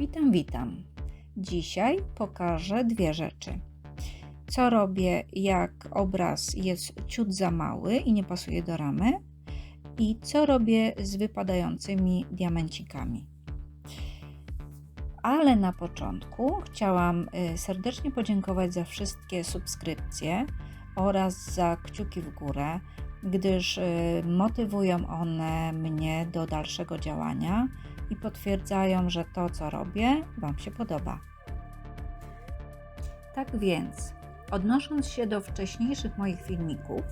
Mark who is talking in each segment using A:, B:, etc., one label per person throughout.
A: Witam, witam. Dzisiaj pokażę dwie rzeczy. Co robię, jak obraz jest ciut za mały i nie pasuje do ramy, i co robię z wypadającymi diamencikami. Ale na początku chciałam y, serdecznie podziękować za wszystkie subskrypcje oraz za kciuki w górę, gdyż y, motywują one mnie do dalszego działania i potwierdzają, że to, co robię, Wam się podoba. Tak więc, odnosząc się do wcześniejszych moich filmików,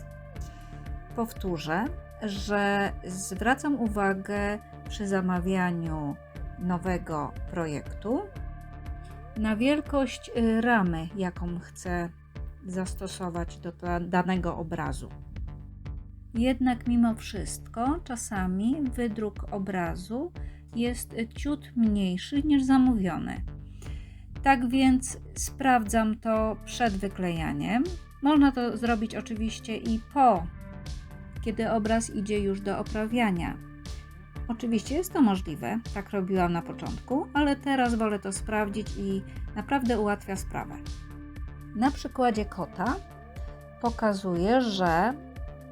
A: powtórzę, że zwracam uwagę przy zamawianiu nowego projektu na wielkość y, ramy, jaką chcę zastosować do danego obrazu. Jednak mimo wszystko, czasami wydruk obrazu jest ciut mniejszy niż zamówiony. Tak więc sprawdzam to przed wyklejaniem. Można to zrobić oczywiście i po, kiedy obraz idzie już do oprawiania. Oczywiście jest to możliwe, tak robiłam na początku, ale teraz wolę to sprawdzić i naprawdę ułatwia sprawę. Na przykładzie kota pokazuję, że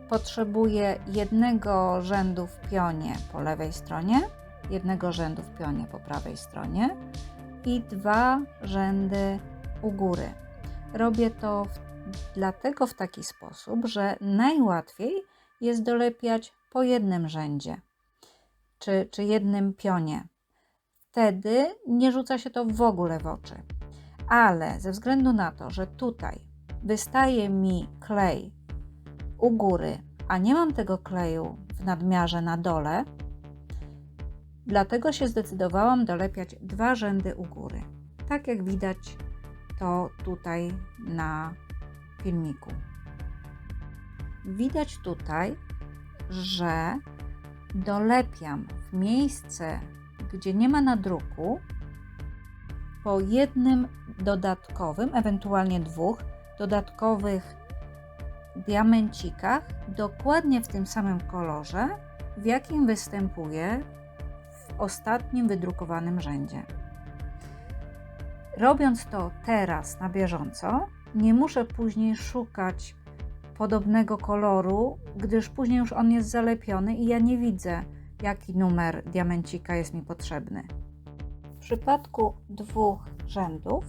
A: potrzebuję jednego rzędu w pionie po lewej stronie jednego rzędu w pionie po prawej stronie i dwa rzędy u góry. Robię to w, dlatego w taki sposób, że najłatwiej jest dolepiać po jednym rzędzie czy, czy jednym pionie. Wtedy nie rzuca się to w ogóle w oczy. Ale ze względu na to, że tutaj wystaje mi klej u góry, a nie mam tego kleju w nadmiarze na dole, Dlatego się zdecydowałam dolepiać dwa rzędy u góry. Tak jak widać to tutaj na filmiku. Widać tutaj, że dolepiam w miejsce, gdzie nie ma nadruku, po jednym dodatkowym, ewentualnie dwóch dodatkowych diamencikach, dokładnie w tym samym kolorze, w jakim występuje ostatnim wydrukowanym rzędzie. Robiąc to teraz na bieżąco, nie muszę później szukać podobnego koloru, gdyż później już on jest zalepiony i ja nie widzę, jaki numer diamencika jest mi potrzebny. W przypadku dwóch rzędów,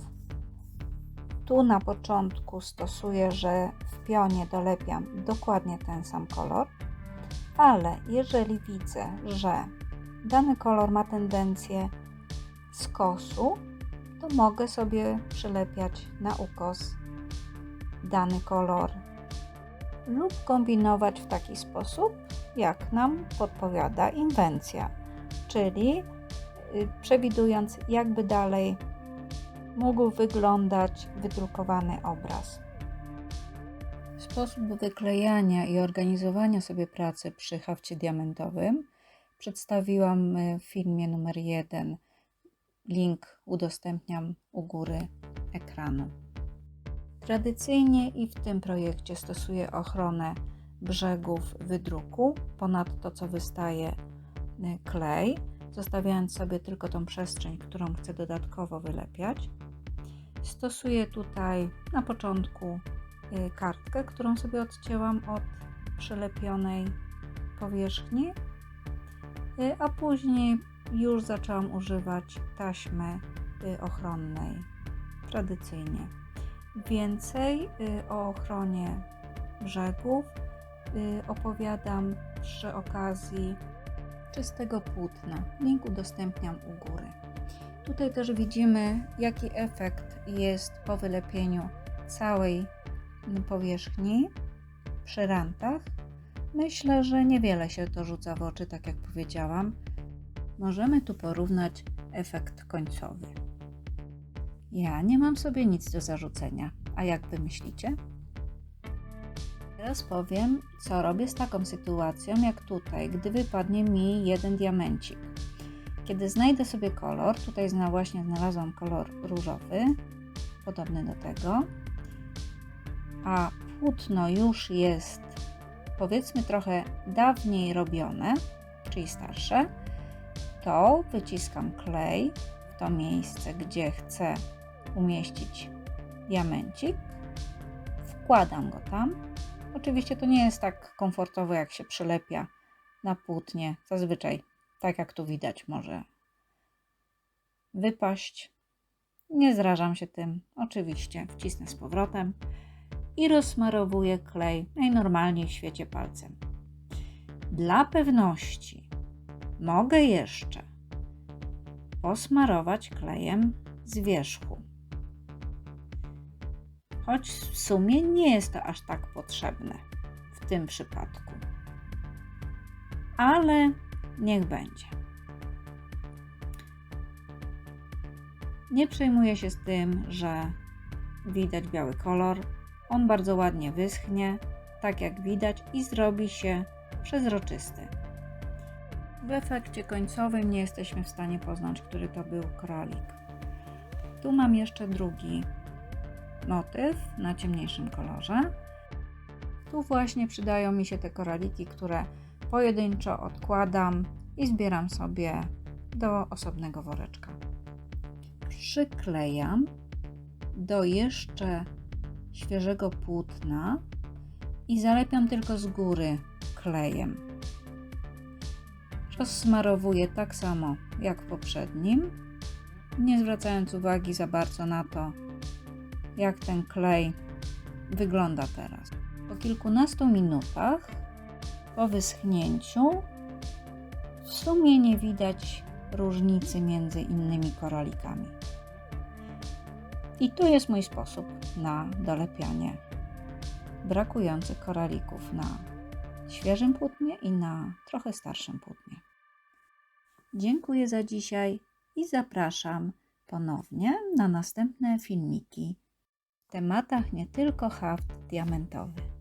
A: tu na początku stosuję, że w pionie dolepiam dokładnie ten sam kolor, ale jeżeli widzę, że dany kolor ma tendencję skosu, to mogę sobie przylepiać na ukos dany kolor lub kombinować w taki sposób, jak nam podpowiada inwencja, czyli y, przewidując, jakby dalej mógł wyglądać wydrukowany obraz. Sposób wyklejania i organizowania sobie pracy przy hafcie diamentowym przedstawiłam w filmie numer 1. Link udostępniam u góry ekranu. Tradycyjnie i w tym projekcie stosuję ochronę brzegów wydruku ponad to, co wystaje y, klej, zostawiając sobie tylko tą przestrzeń, którą chcę dodatkowo wylepiać. Stosuję tutaj na początku y, kartkę, którą sobie odcięłam od przylepionej powierzchni Y, a później już zaczęłam używać taśmy y, ochronnej tradycyjnie. Więcej y, o ochronie brzegów opowiadam przy okazji czystego płótna. Link udostępniam u góry. Tutaj też widzimy, jaki efekt jest po wylepieniu całej powierzchni przy rantach Myślę, że niewiele się to rzuca w oczy, tak jak powiedziałam. Możemy tu porównać efekt końcowy. Ja nie mam sobie nic do zarzucenia. A jak wy myślicie? Teraz powiem, co robię z taką sytuacją jak tutaj, gdy wypadnie mi jeden diamencik. Kiedy znajdę sobie kolor, tutaj właśnie znalazłam kolor różowy, podobny do tego, a płótno już jest powiedzmy trochę dawniej robione, czyli starsze, to wyciskam klej to miejsce, gdzie chcę umieścić diamencik. Wkładam go tam. Oczywiście to nie jest tak komfortowo, jak się przylepia na płótnie. Zazwyczaj, tak jak tu widać, może wypaść. Nie zrażam się tym. Oczywiście wcisnę z powrotem i rozsmarowuję klej najnormalniej w świecie palcem. Dla pewności mogę jeszcze posmarować klejem z wierzchu. Choć w sumie nie jest to aż tak potrzebne w tym przypadku. Ale niech będzie. Nie przejmuję się z tym, że widać biały kolor. On bardzo ładnie wyschnie, tak jak widać, i zrobi się przezroczysty. W efekcie końcowym nie jesteśmy w stanie poznać, który to był królik. Tu mam jeszcze drugi motyw na ciemniejszym kolorze. Tu właśnie przydają mi się te koraliki, które pojedynczo odkładam i zbieram sobie do osobnego woreczka. Przyklejam do jeszcze świeżego płótna i zalepiam tylko z góry klejem. Rozsmarowuję tak samo jak w poprzednim, nie zwracając uwagi za bardzo na to, jak ten klej wygląda teraz. Po kilkunastu minutach, po wyschnięciu, w sumie nie widać różnicy między innymi koralikami. I to jest mój sposób na dolepianie brakujących koralików na świeżym płótnie i na trochę starszym płótnie. Dziękuję za dzisiaj i zapraszam ponownie na następne filmiki w tematach nie tylko haft diamentowy.